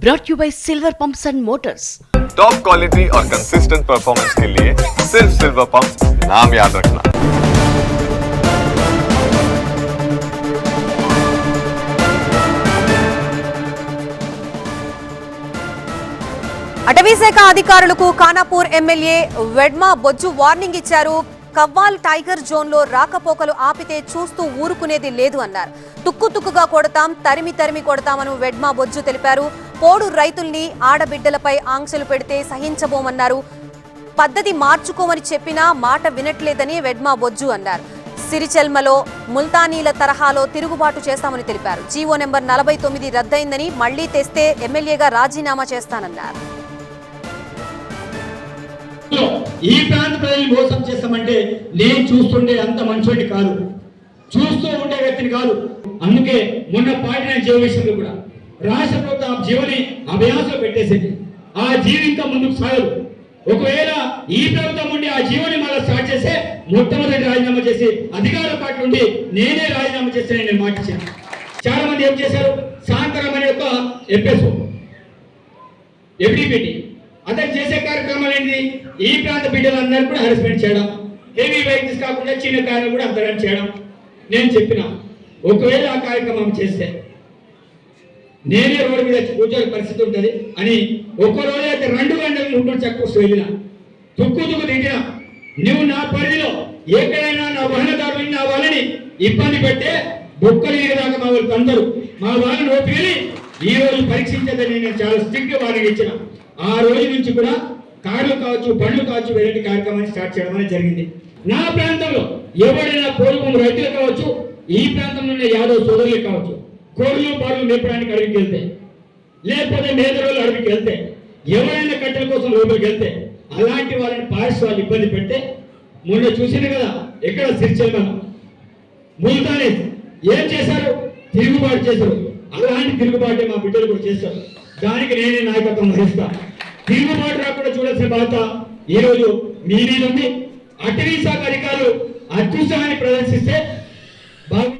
brought you by Silver Pumps and Motors. Top quality और consistent performance के लिए सिर्फ सिल्वर पंप नाम याद रखना అటవీశాఖ అధికారులకు ఖానాపూర్ ఎమ్మెల్యే వెడ్మా బొజ్జు వార్నింగ్ ఇచ్చారు కవ్వాల్ టైగర్ జోన్ లో రాకపోకలు ఆపితే చూస్తూ ఊరుకునేది లేదు అన్నారు తుక్కు తుక్కుగా కొడతాం తరిమి తరిమి కొడతామని వెడ్మా బొజ్జు తెలిపారు పోడు రైతుల్ని ఆడబిడ్డలపై ఆంక్షలు పెడితే సహించబోమన్నారు. పద్ధతి మార్చుకోమని చెప్పినా మాట వినట్లేదని వెడ్మా బొజ్జు అన్నారు. సిరిచెల్మలో ముల్తానీల తరహాలో తిరుగుబాటు చేస్తామని తెలిపారు. జీవో నెంబర్ నలభై తొమ్మిది రద్దయిందని మళ్ళీ తెస్తే ఎమ్మెల్యేగా రాజీనామా చేస్తానన్నారు. ఈ ప్రాంత ప్రజల్ని మోసం చేస్తామంటే నేను చూస్తుండే అంత మంచోడి కాదు. చూస్తూ ఉండే వ్యక్తిని కాదు. అందుకే మొన్న పాడిన జీవ విషయంలో కూడా రాష్ట్ర ప్రభుత్వం ఆ జీవని అభ్యాసం పెట్టేసింది. ఆ జీవి ఇంకా ముందుకు సాగదు. ఒకవేళ ఈ ప్రభుత్వం ఉండి ఆ జీవని మళ్ళీ స్టార్ట్ చేస్తే మొట్టమొదటి రాజీనామా చేసి అధికార పార్టీ నుండి నేనే రాజీనామా చేస్తే నేను మాట చాలా మంది ఏం చేశారు? సాయంత్రం అనే ఒక ఎపిఎస్ఓ ఎఫ్డిపిటి అతను చేసే కార్యక్రమాలు ఏంటి? ఈ ప్రాంత బిడ్డలందరూ కూడా హెరాస్మెంట్ చేయడం హెవీ వెహికల్స్ కాకుండా చిన్న కార్యం కూడా అంతరం చేయడం నేను చెప్పిన. ఒకవేళ ఆ కార్యక్రమం చేస్తే నేనే రోడ్డు మీద కూర్చోని పరిస్థితి ఉంటుంది అని ఒక్కరోజు అయితే రెండు గంటలు ఉంటూ చెక్పోస్ట్ వెళ్ళిన. తుక్కు తుక్కు తిట్టిన. నువ్వు నా పరిధిలో ఎక్కడైనా నా వాహనదారులు నా వాళ్ళని ఇబ్బంది పెట్టే బొక్కలు ఎగదాకా మా వాళ్ళు అందరూ మా వాళ్ళని ఓపికని ఈ రోజు పరీక్షించదని నేను చాలా స్ట్రిక్ట్ వారికి ఇచ్చిన. ఆ రోజు నుంచి కూడా కార్లు కావచ్చు బండ్లు కావచ్చు వెరైటీ కార్యక్రమాన్ని స్టార్ట్ చేయడం అనేది జరిగింది. నా ప్రాంతంలో ఎవరైనా పూర్వం రైతులు కావచ్చు ఈ ప్రాంతంలో యాదవ్ సోదరులు కావచ్చు కోళ్ళు బారులు మేపడానికి అడవికి వెళ్తే లేకపోతే మేదరోళ్ళు అడవికి వెళ్తే ఎవరైనా కట్టెల కోసం లోపలికి వెళ్తే అలాంటి వాళ్ళని పారిస్ వాళ్ళు ఇబ్బంది పెడితే మొన్న చూసింది కదా ఎక్కడ సిరిచెల్మల ముల్తానే. ఏం చేశారు? తిరుగుబాటు చేశారు. అలాంటి తిరుగుబాటే మా బిడ్డలు కూడా చేస్తారు దానికి నేనే నాయకత్వం వహిస్తా. తిరుగుబాటు రాకుండా చూడాల్సిన బాధ్యత ఈ రోజు మీ మీద ఉంది. అటవీ శాఖ అధికారులు అత్యుత్సాహాన్ని ప్రదర్శిస్తే బాగు